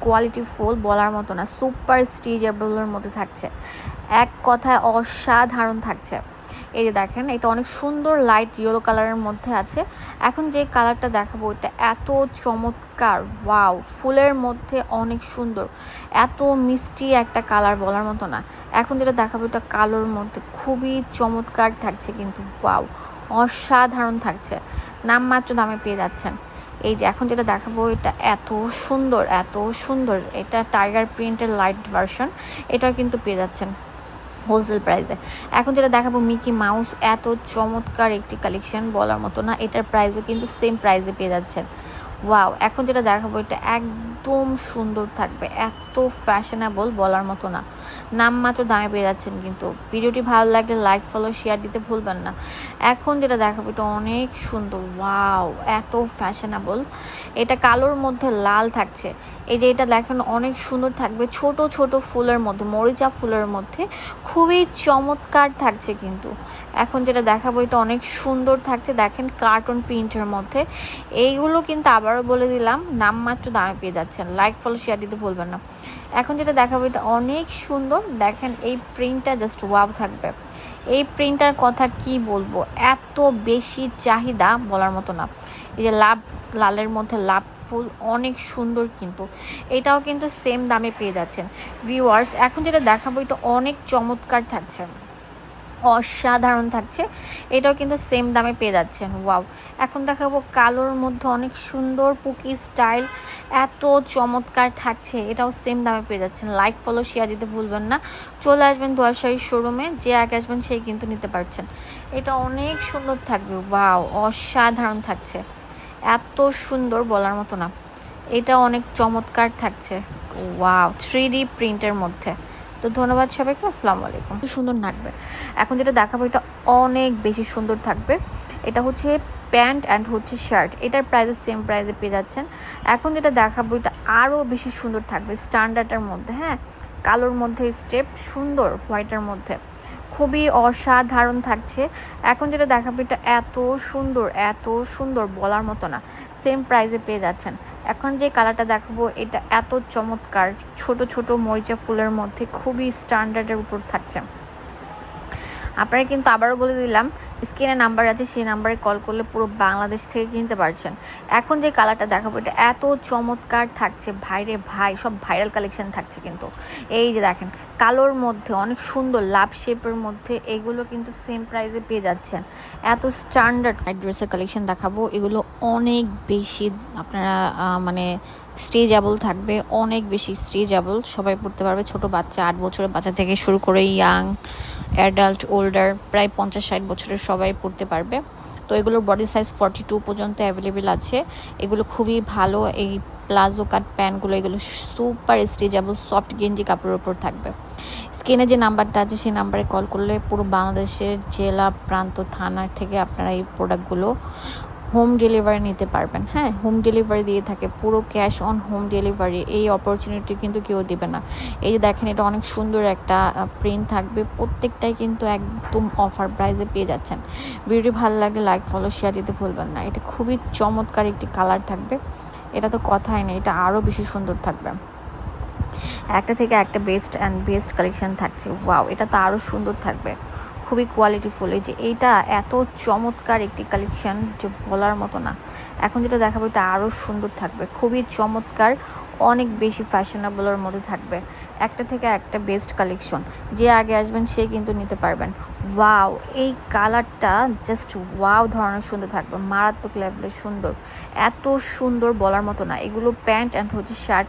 Quality full বলার মতো না সুপার স্টিচেবলের মধ্যে থাকছে। এক কথায় অসাধারণ থাকছে। এই যে দেখেন, এটা অনেক সুন্দর লাইট ইয়েলো কালারের মধ্যে আছে। এখন যে কালারটা দেখাবো, এটা এত চমৎকার ওয়াও ফুলের মধ্যে অনেক সুন্দর। এত মিষ্টি একটা কালার বলার মতো না। এখন যেটা দেখাবো, এটা কালোর মধ্যে খুবই চমৎকার থাকছে কিন্তু ওয়াও অসাধারণ থাকছে। নামমাত্র দামে পেয়ে যাচ্ছেন। এই যে এখন যেটা দেখাবো, এটা এত সুন্দর এত সুন্দর। এটা টাইগার প্রিন্টের লাইট ভার্সন এটাও কিন্তু পেয়ে যাচ্ছেন হোলসেল প্রাইসে এখন যেটা দেখাবো মিকি মাউস এত চমৎকার একটি কালেকশন বলার মতো না, এটার প্রাইসও কিন্তু সেম প্রাইসে পেয়ে যাচ্ছেন। ওয়াও এখন যেটা দেখাবো, এটা একদম সুন্দর থাকবে। এত ফ্যাশনেবল বলার মতো না। নামমাত্র দামে পেয়ে যাচ্ছেন কিন্তু। ভিডিওটি ভালো লাগলে লাইক ফলো শেয়ার দিতে ভুলবেন না। এখন যেটা দেখাবো, এটা অনেক সুন্দর। ওয়াও এত ফ্যাশনেবল এটা কালোর মধ্যে লাল থাকছে। এই যে এটা দেখেন, অনেক সুন্দর থাকবে। ছোট ছোট ফুলের মধ্যে, মরিচা ফুলের মধ্যে খুবই চমৎকার থাকছে কিন্তু। এখন যেটা দেখাবো, এটা অনেক সুন্দর থাকছে। দেখেন কার্টুন প্রিন্টের মধ্যে। এইগুলো কিন্তু আবারও বলে দিলাম নামমাত্র দামে পেয়ে যাচ্ছেন। লাইক ফলো শেয়ার দিতে ভুলবেন না। এখন যেটা দেখাবো, এটা অনেক সুন্দর। দেখেন, এই প্রিন্টটা জাস্ট ওয়াও থাকবে। এই প্রিন্টার কথা কি বলব? এত বেশি চাহিদা বলার মতো না। এই যে লাভ, লালের মধ্যে লাভ ফুল অনেক সুন্দর কিন্তু। এটাও কিন্তু সেম দামে পেয়ে যাচ্ছেন। ভিউয়ার্স এখন যেটা দেখাবো, এটা অনেক চমৎকার থাকছে। অসাধারণ থাকছে। এটাও কিন্তু সেম দামে পেয়ে যাচ্ছেন। ওয়াও এখন দেখাবো কালোর মধ্যে অনেক সুন্দর পুকি স্টাইল এত চমৎকার থাকছে। এটাও সেম দামে পেয়ে যাচ্ছেন। লাইক ফলো শেয়ার দিতে ভুলবেন না। চলে আসবেন দোয়াশাহী শোরুমে যে আগে আসবেন সেই কিন্তু নিতে পারছেন। এটা অনেক সুন্দর থাকবে। ওয়াও অসাধারণ থাকছে। এত সুন্দর বলার মতো না। এটা অনেক চমৎকার থাকছে। ওয়াও থ্রি ডি প্রিন্টের মধ্যে। তো ধন্যবাদ সবাইকে, আসসালামু আলাইকুম। সুন্দর নাকবে। এখন যেটা দেখাবো, এটা অনেক বেশি সুন্দর থাকবে। এটা হচ্ছে প্যান্ট অ্যান্ড হচ্ছে শার্ট। এটার প্রাইসও সেম প্রাইসে পেয়ে যাচ্ছেন। এখন যেটা দেখাবো, এটা আরও বেশি সুন্দর থাকবে স্ট্যান্ডার্ডের মধ্যে হ্যাঁ? কালোর মধ্যে স্টেপ সুন্দর হোয়াইটের মধ্যে। খুবই অসাধারণ থাকছে। এখন যেটা দেখাবো, এটা এত সুন্দর এত সুন্দর বলার মতো না। সেম প্রাইসে পেয়ে যাচ্ছেন। এখন যে কালারটা দেখাবো, এটা এত চমৎকার। ছোট ছোট মরিচা ফুলের মধ্যে খুবই স্ট্যান্ডার্ডের উপর থাকছে। আপনারা কিন্তু আবারও বলে দিলাম স্ক্রিনে নাম্বার আছে, সেই নাম্বারে কল করলে পুরো বাংলাদেশ থেকে কিনতে পারছেন। এখন যে কালারটা দেখাবো, এটা এত চমৎকার থাকছে। ভাইরে ভাই, সব ভাইরাল কালেকশন থাকছে কিন্তু। এই যে দেখেন, কালোর মধ্যে, অনেক সুন্দর লাভ শেপের মধ্যে, এগুলো কিন্তু সেম প্রাইসে পেয়ে যাচ্ছেন। এত স্ট্যান্ডার্ড ড্রেসের কালেকশন দেখাবো। এগুলো অনেক বেশি আপনারা মানে স্টেজেবল থাকবে, অনেক বেশি স্টেজেবল সবাই পড়তে পারবে, ছোট বাচ্চা আট বছরের বাচ্চা থেকে শুরু করে ইয়াং অ্যাডাল্ট ওল্ডার প্রায় পঞ্চাশ ষাট বছরের সবাই পড়তে পারবে। তো এগুলোর বডি সাইজ ফর্টি টু পর্যন্ত অ্যাভেলেবেল আছে। এগুলো খুবই ভালো, এই প্লাজো কাট প্যান্টগুলো এগুলো সুপার স্টেজেবল সফট গেঞ্জি কাপড়ের ওপর থাকবে। স্ক্রিনে যে নাম্বারটা আছে, সেই নাম্বারে কল করলে পুরো বাংলাদেশের জেলা, প্রান্ত, থানার থেকে আপনারা এই প্রোডাক্টগুলো হোম ডেলিভারি নিতে পারবেন। হ্যাঁ হোম ডেলিভারি দিয়ে থাকে, পুরো ক্যাশ অন হোম ডেলিভারি এই অপরচুনিটি কিন্তু কেউ দেবে না। এই যে দেখেন, এটা অনেক সুন্দর একটা প্রিন্ট থাকবে, প্রত্যেকটাই কিন্তু একদম অফার প্রাইসে পেয়ে যাচ্ছেন। ভিডিওটি ভালো লাগলে লাইক ফলো শেয়ার দিতে ভুলবেন না। এটা খুবই চমৎকার একটি কালার থাকবে। এটা তো কথাই নেই, এটা আরও বেশি সুন্দর থাকবে। একটা থেকে একটা বেস্ট অ্যান্ড বেস্ট কালেকশন থাকছে। ওয়াও এটা তো আরও সুন্দর থাকবে। খুবই কোয়ালিটিফুল এই যে এইটা এত চমৎকার একটি কালেকশান যে বলার মতো না। এখন যেটা দেখাবো, এটা আরও সুন্দর থাকবে। খুবই চমৎকার, অনেক বেশি ফ্যাশনেবলের মধ্যে থাকবে। একটা থেকে একটা বেস্ট কালেকশন যে আগে আসবেন, সে কিন্তু নিতে পারবেন। ওয়াও এই কালারটা জাস্ট ওয়াও ধরনের সুন্দর থাকবে। মারাত্মক লেভেলের সুন্দর। এত সুন্দর বলার মতো না। এগুলো প্যান্ট অ্যান্ড হচ্ছে শার্ট